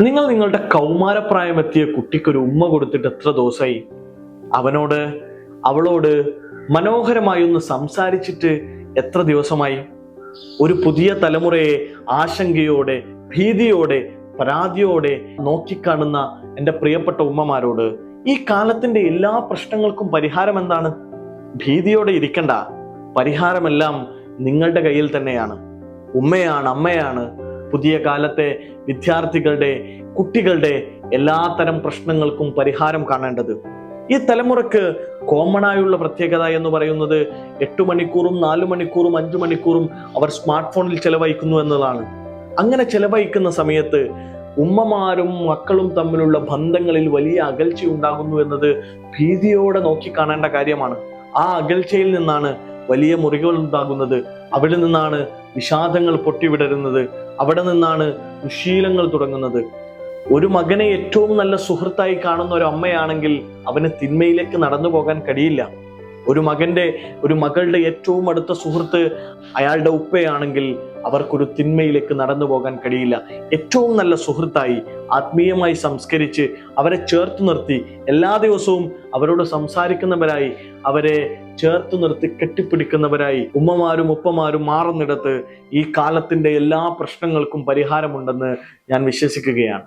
നിങ്ങൾ നിങ്ങളുടെ കൗമാരപ്രായമെത്തിയ കുട്ടിക്കൊരു ഉമ്മ കൊടുത്തിട്ട് എത്ര ദിവസമായി അവനോട് അവളോട് മനോഹരമായി ഒന്ന് സംസാരിച്ചിട്ട് എത്ര ദിവസമായി? ഒരു പുതിയ തലമുറയെ ആശങ്കയോടെ ഭീതിയോടെ പരാതിയോടെ നോക്കിക്കാണുന്ന എന്റെ പ്രിയപ്പെട്ട ഉമ്മമാരോട് ഈ കാലത്തിന്റെ എല്ലാ പ്രശ്നങ്ങൾക്കും പരിഹാരം എന്താണ്? ഭീതിയോടെ ഇരിക്കണ്ട. പരിഹാരമെല്ലാം നിങ്ങളുടെ കയ്യിൽ തന്നെയാണ്. ഉമ്മയാണ് അമ്മയാണ് പുതിയ കാലത്തെ വിദ്യാർത്ഥികളുടെ കുട്ടികളുടെ എല്ലാത്തരം പ്രശ്നങ്ങൾക്കും പരിഹാരം കാണേണ്ടത്. ഈ തലമുറയ്ക്ക് കോമൺ ആയുള്ള പ്രത്യേകത എന്ന് പറയുന്നത് എട്ട് മണിക്കൂറും നാലു മണിക്കൂറും അഞ്ചു മണിക്കൂറും അവർ സ്മാർട്ട് ഫോണിൽ ചെലവഴിക്കുന്നു എന്നതാണ്. അങ്ങനെ ചെലവഴിക്കുന്ന സമയത്ത് ഉമ്മമാരും മക്കളും തമ്മിലുള്ള ബന്ധങ്ങളിൽ വലിയ അകൽച്ച ഉണ്ടാകുന്നു എന്നത് ഭീതിയോടെ നോക്കിക്കാണേണ്ട കാര്യമാണ്. ആ അകൽച്ചയിൽ നിന്നാണ് വലിയ മുറികൾ ഉണ്ടാകുന്നത്. അവിടെ നിന്നാണ് വിഷാദങ്ങൾ പൊട്ടിവിടരുന്നത്. അവിടെ നിന്നാണ് ദുശീലങ്ങൾ തുടങ്ങുന്നത്. ഒരു മകനെ ഏറ്റവും നല്ല സുഹൃത്തായി കാണുന്ന ഒരു അമ്മയാണെങ്കിൽ അവന് തിന്മയിലേക്ക് നടന്നു പോകാൻ കഴിയില്ല. ഒരു മകന്റെ ഒരു മകളുടെ ഏറ്റവും അടുത്ത സുഹൃത്ത് അയാളുടെ ഉപ്പയാണെങ്കിൽ അവർക്കൊരു തിന്മയിലേക്ക് നടന്നു പോകാൻ കഴിയില്ല. ഏറ്റവും നല്ല സുഹൃത്തായി ആത്മീയമായി സംസ്കരിച്ച് അവരെ ചേർത്ത് നിർത്തി എല്ലാ ദിവസവും അവരോട് സംസാരിക്കുന്നവരായി അവരെ ചേർത്ത് നിർത്തി കെട്ടിപ്പിടിക്കുന്നവരായി ഉമ്മമാരും ഉപ്പമാരും മാറുന്നിടത്ത് ഈ കാലത്തിന്റെ എല്ലാ പ്രശ്നങ്ങൾക്കും പരിഹാരമുണ്ടെന്ന് ഞാൻ വിശ്വസിക്കുകയാണ്.